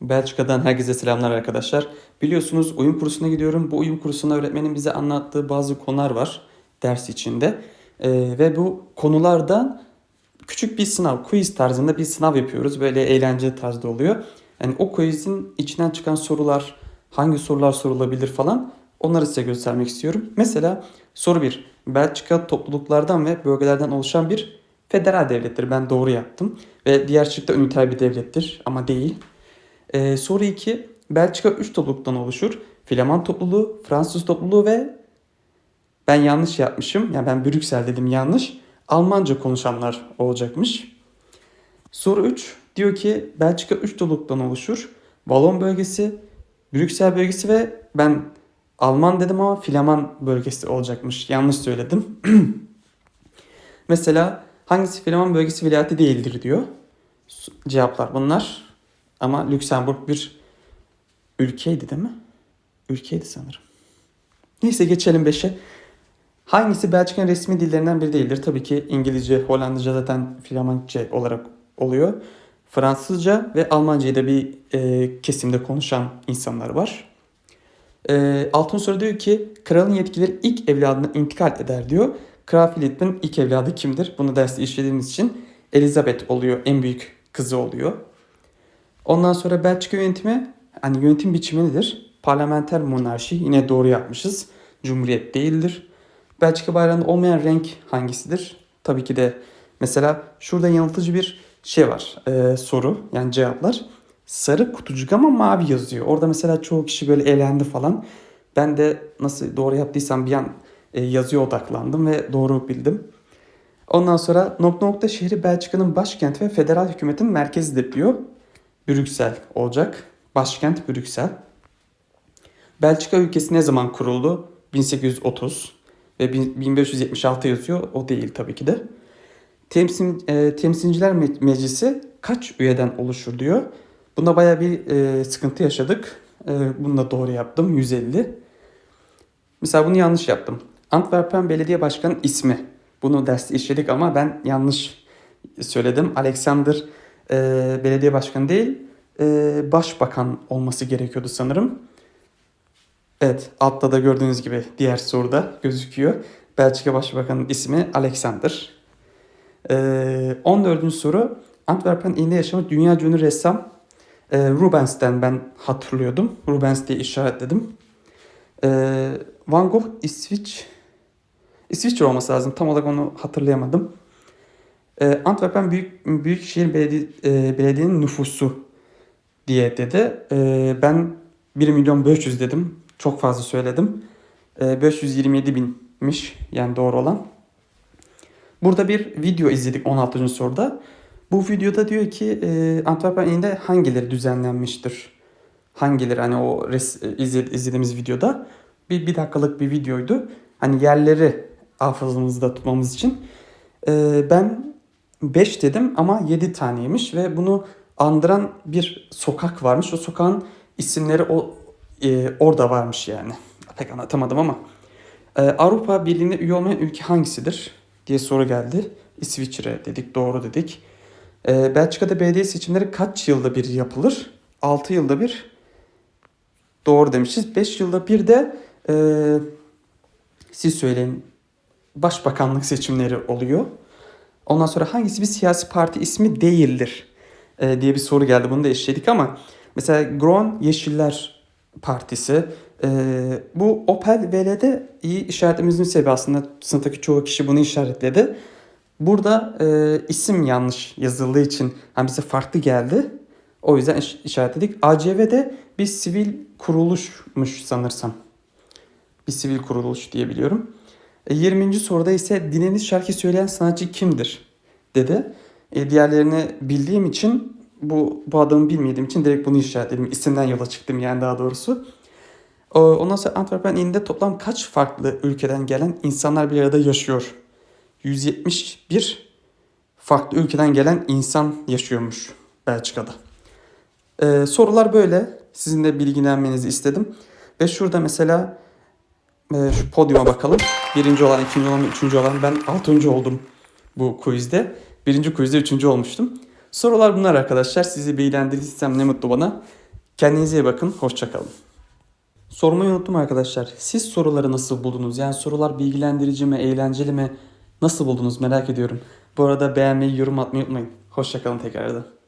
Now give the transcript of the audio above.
Belçika'dan herkese selamlar arkadaşlar. Biliyorsunuz uyum kursuna gidiyorum. Bu uyum kursunda öğretmenin bize anlattığı bazı konular var ders içinde. Ee, ve bu konulardan küçük bir sınav, quiz tarzında bir sınav yapıyoruz. Böyle eğlenceli tarzda oluyor. Yani o quizin içinden çıkan sorular, hangi sorular sorulabilir falan onları size göstermek istiyorum. Mesela soru 1. Belçika topluluklardan ve bölgelerden oluşan bir federal devlettir. Ben doğru yaptım. Ve diğer şık da üniter bir devlettir ama değil. Ee, soru 2. Belçika 3 topluluktan oluşur. Flaman topluluğu, Fransız topluluğu ve ben yanlış yapmışım. Yani ben Brüksel dedim yanlış. Almanca konuşanlar olacakmış. Soru 3 diyor ki Belçika 3 topluluktan oluşur. Valon bölgesi, Brüksel bölgesi ve ben Alman dedim ama Flaman bölgesi olacakmış. Yanlış söyledim. Mesela hangisi Flaman bölgesi vilayeti değildir diyor. Cevaplar bunlar. Ama Lüksemburg bir ülkeydi değil mi? Ülkeydi sanırım. Neyse geçelim 5'e. Hangisi Belçika'nın resmi dillerinden biri değildir? Tabii ki İngilizce, Hollandaca zaten Flamanca olarak oluyor. Fransızca ve Almancayı da bir e, kesimde konuşan insanlar var. E, altın soru diyor ki kralın yetkileri ilk evladına intikal eder diyor. Kral Philip'in ilk evladı kimdir? Bunu derste işlediğimiz için Elizabeth oluyor. En büyük kızı oluyor. Ondan sonra Belçika yönetimi hani yönetim biçimi nedir? Parlamenter monarşi yine doğru yapmışız. Cumhuriyet değildir. Belçika bayrağında olmayan renk hangisidir? Tabii ki de mesela şurada yanıltıcı bir şey var. Ee, soru yani cevaplar. Sarı kutucuk ama mavi yazıyor. Orada mesela çoğu kişi böyle eğlendi falan. Ben de nasıl doğru yaptıysam bir an e, yazıya odaklandım ve doğru bildim. Ondan sonra nokta nokta şehri Belçika'nın başkenti ve federal hükümetin merkezidir diyor. Brüksel olacak. Başkent Brüksel. Belçika ülkesi ne zaman kuruldu? 1830 ve 1576 yazıyor. O değil tabii ki de. Temsil, e, Temsilciler Me- Meclisi kaç üyeden oluşur diyor. Bunda bayağı bir e, sıkıntı yaşadık. E, bunu da doğru yaptım. 150. Mesela bunu yanlış yaptım. Antwerpen Belediye Başkanı ismi. Bunu derste işledik ama ben yanlış söyledim. Alexander e, belediye başkanı değil, e, başbakan olması gerekiyordu sanırım. Evet, altta da gördüğünüz gibi diğer soruda gözüküyor. Belçika Başbakanı'nın ismi Alexander. E, 14. soru. Antwerpen ilinde yaşamış dünya ünlü ressam e, Rubens'ten ben hatırlıyordum. Rubens diye işaretledim. E, Van Gogh İsviç İsviçre olması lazım. Tam olarak onu hatırlayamadım. E, Antwerpen Büyük Büyükşehir Belediye, e, Belediye'nin nüfusu diye dedi. E, ben 1 milyon 500 dedim. Çok fazla söyledim. E, 527 binmiş yani doğru olan. Burada bir video izledik 16. soruda. Bu videoda diyor ki e, Antwerpen ilinde hangileri düzenlenmiştir? Hangileri hani o res, izledi- izlediğimiz videoda bir, bir dakikalık bir videoydu. Hani yerleri hafızamızda tutmamız için. E, ben 5 dedim ama 7 taneymiş ve bunu andıran bir sokak varmış. O sokağın isimleri o e, orada varmış yani. Pek anlatamadım ama. E, Avrupa Birliği'ne üye olmayan ülke hangisidir diye soru geldi. İsviçre dedik, doğru dedik. E, Belçika'da belediye seçimleri kaç yılda bir yapılır? 6 yılda bir. Doğru demişiz. 5 yılda bir de e, siz söyleyin başbakanlık seçimleri oluyor. Ondan sonra hangisi bir siyasi parti ismi değildir e, diye bir soru geldi. Bunu da işledik ama mesela Gron Yeşiller Partisi e, bu Opel VL'de iyi işaretlememizin sebebi aslında sınıftaki çoğu kişi bunu işaretledi. Burada e, isim yanlış yazıldığı için hani bize farklı geldi. O yüzden iş- işaretledik. ACV'de bir sivil kuruluşmuş sanırsam. Bir sivil kuruluş diye biliyorum. E, 20. soruda ise dineniz şarkı söyleyen sanatçı kimdir dedi. E, diğerlerini bildiğim için bu, bu adamı bilmediğim için direkt bunu işaretledim. İsimden yola çıktım yani daha doğrusu. O, ondan sonra Antwerpen ilinde toplam kaç farklı ülkeden gelen insanlar bir arada yaşıyor? 171 farklı ülkeden gelen insan yaşıyormuş Belçika'da. E, sorular böyle. Sizin de bilgilenmenizi istedim. Ve şurada mesela e, şu podyuma bakalım. Birinci olan, ikinci olan, üçüncü olan ben altıncı oldum bu quizde. Birinci quizde üçüncü olmuştum. Sorular bunlar arkadaşlar. Sizi bilgilendirdiysem ne mutlu bana. Kendinize iyi bakın. Hoşçakalın. Sormayı unuttum arkadaşlar. Siz soruları nasıl buldunuz? Yani sorular bilgilendirici mi, eğlenceli mi? Nasıl buldunuz merak ediyorum. Bu arada beğenmeyi, yorum atmayı unutmayın. Hoşçakalın tekrardan.